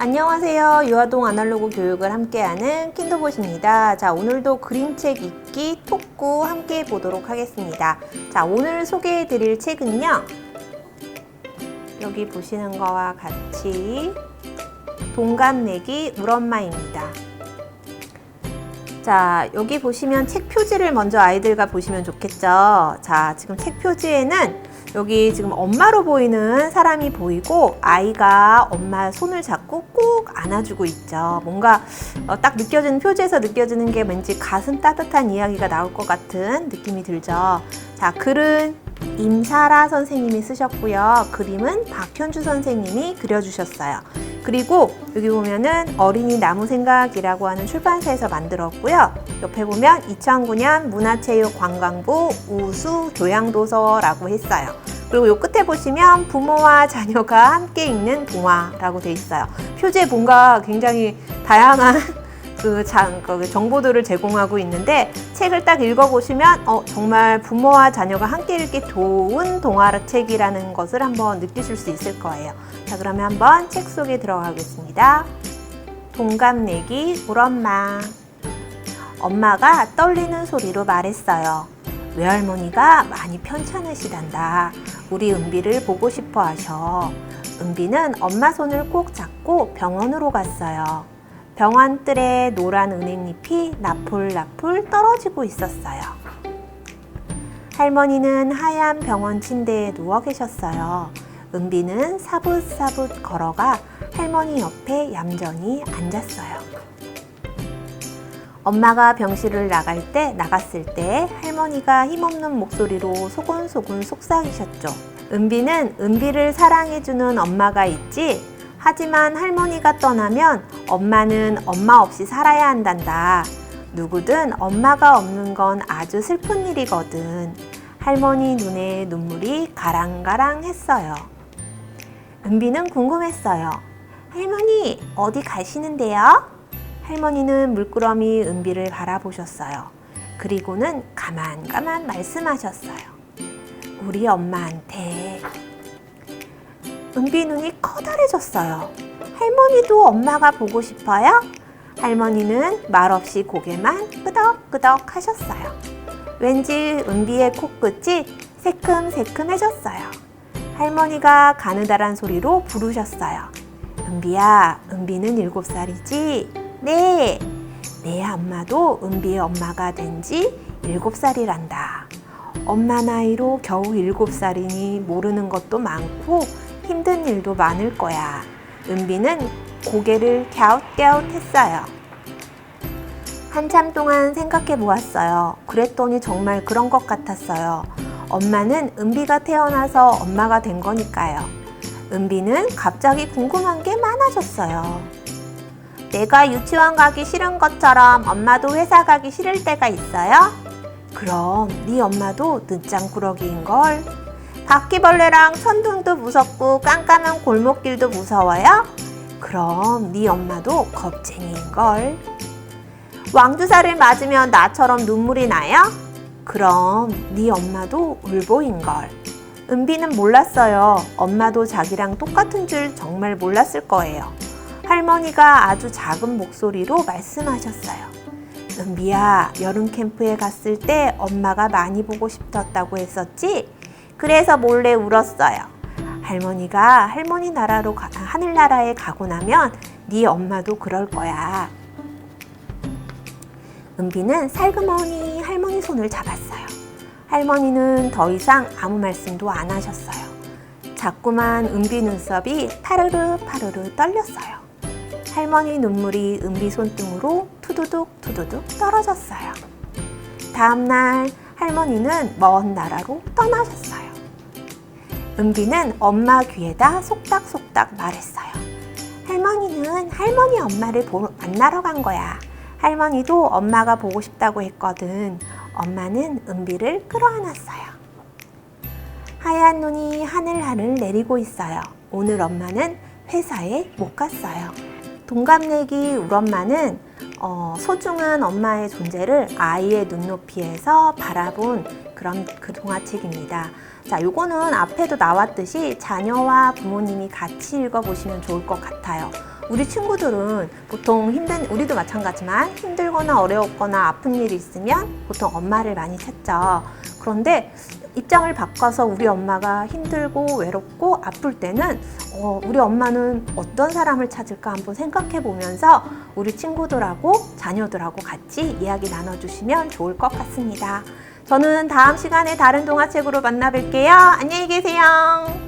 안녕하세요. 유아동 아날로그 교육을 함께하는 킨더봇입니다. 자, 오늘도 그림책 읽기 톡구 함께 보도록 하겠습니다. 자, 오늘 소개해 드릴 책은요. 여기 보시는 거와 같이 동갑내기 울엄마입니다. 자, 여기 보시면 책 표지를 먼저 아이들과 보시면 좋겠죠. 자, 지금 책 표지에는 여기 지금 엄마로 보이는 사람이 보이고 아이가 엄마 손을 잡고 꼭 안아주고 있죠. 뭔가 어, 딱 느껴지는 표지에서 느껴지는 게 왠지 가슴 따뜻한 이야기가 나올 것 같은 느낌이 들죠. 자, 글은 임사라 선생님이 쓰셨고요. 그림은 박현주 선생님이 그려주셨어요. 그리고 여기 보면은 어린이 나무 생각이라고 하는 출판사에서 만들었고요. 옆에 보면 2009년 문화체육관광부 우수 교양도서라고 했어요. 그리고 요 끝에 보시면 부모와 자녀가 함께 읽는 동화라고 돼 있어요. 표지에 뭔가 굉장히 다양한 그 장, 그 정보들을 제공하고 있는데 책을 딱 읽어보시면 어, 정말 부모와 자녀가 함께 읽기 좋은 동화책이라는 것을 한번 느끼실 수 있을 거예요. 자, 그러면 한번 책 속에 들어가겠습니다. 동갑내기 울엄마. 엄마가 떨리는 소리로 말했어요. 외할머니가 많이 편찮으시단다. 우리 은비를 보고 싶어 하셔. 은비는 엄마 손을 꼭 잡고 병원으로 갔어요. 병원 뜰에 노란 은행잎이 나풀나풀 떨어지고 있었어요. 할머니는 하얀 병원 침대에 누워 계셨어요. 은비는 사붓사붓 걸어가 할머니 옆에 얌전히 앉았어요. 엄마가 병실을 나갈 때 나갔을 때 할머니가 힘없는 목소리로 소곤소곤 속삭이셨죠. 은비는 은비를 사랑해주는 엄마가 있지. 하지만 할머니가 떠나면 엄마는 엄마 없이 살아야 한단다. 누구든 엄마가 없는 건 아주 슬픈 일이거든. 할머니 눈에 눈물이 가랑가랑 했어요. 은비는 궁금했어요. 할머니, 어디 가시는데요? 할머니는 물끄러미 은비를 바라보셨어요. 그리고는 가만가만 말씀하셨어요. 우리 엄마한테. 은비 눈이 커다래졌어요. 할머니도 엄마가 보고 싶어요? 할머니는 말없이 고개만 끄덕끄덕 하셨어요. 왠지 은비의 코끝이 새큼새큼해졌어요. 할머니가 가느다란 소리로 부르셨어요. 은비야, 은비는 일곱 살이지? 네. 내 엄마도 은비의 엄마가 된 지 일곱 살이란다. 엄마 나이로 겨우 일곱 살이니 모르는 것도 많고 힘든 일도 많을 거야. 은비는 고개를 갸웃갸웃 했어요. 한참 동안 생각해 보았어요. 그랬더니 정말 그런 것 같았어요. 엄마는 은비가 태어나서 엄마가 된 거니까요. 은비는 갑자기 궁금한 게 많아졌어요. 내가 유치원 가기 싫은 것처럼 엄마도 회사 가기 싫을 때가 있어요? 그럼 네 엄마도 늦장꾸러기인 걸. 바퀴벌레랑 천둥도 무섭고 깜깜한 골목길도 무서워요? 그럼 네 엄마도 겁쟁이인 걸. 왕주사를 맞으면 나처럼 눈물이 나요? 그럼 네 엄마도 울보인 걸. 은비는 몰랐어요. 엄마도 자기랑 똑같은 줄 정말 몰랐을 거예요. 할머니가 아주 작은 목소리로 말씀하셨어요. 은비야, 여름 캠프에 갔을 때 엄마가 많이 보고 싶었다고 했었지? 그래서 몰래 울었어요. 할머니가 할머니 나라로 가, 하늘나라에 가고 나면 네 엄마도 그럴 거야. 은비는 살그머니 할머니 손을 잡았어요. 할머니는 더 이상 아무 말씀도 안 하셨어요. 자꾸만 은비 눈썹이 파르르 파르르 떨렸어요. 할머니 눈물이 은비 손등으로 투두둑 투두둑 떨어졌어요. 다음날 할머니는 먼 나라로 떠나셨어요. 은비는 엄마 귀에다 속닥속닥 말했어요. 할머니는 할머니 엄마를 보, 만나러 간 거야. 할머니도 엄마가 보고 싶다고 했거든. 엄마는 은비를 끌어안았어요. 하얀 눈이 하늘하늘 내리고 있어요. 오늘 엄마는 회사에 못 갔어요. 동갑내기 울 엄마는 어, 소중한 엄마의 존재를 아이의 눈높이에서 바라본 그런 그 동화책입니다. 자, 요거는 앞에도 나왔듯이 자녀와 부모님이 같이 읽어보시면 좋을 것 같아요. 우리 친구들은 보통 힘든, 우리도 마찬가지만 힘들거나 어려웠거나 아픈 일이 있으면 보통 엄마를 많이 찾죠. 그런데 입장을 바꿔서 우리 엄마가 힘들고 외롭고 아플 때는 어, 우리 엄마는 어떤 사람을 찾을까 한번 생각해 보면서 우리 친구들하고 자녀들하고 같이 이야기 나눠주시면 좋을 것 같습니다. 저는 다음 시간에 다른 동화책으로 만나 뵐게요. 안녕히 계세요.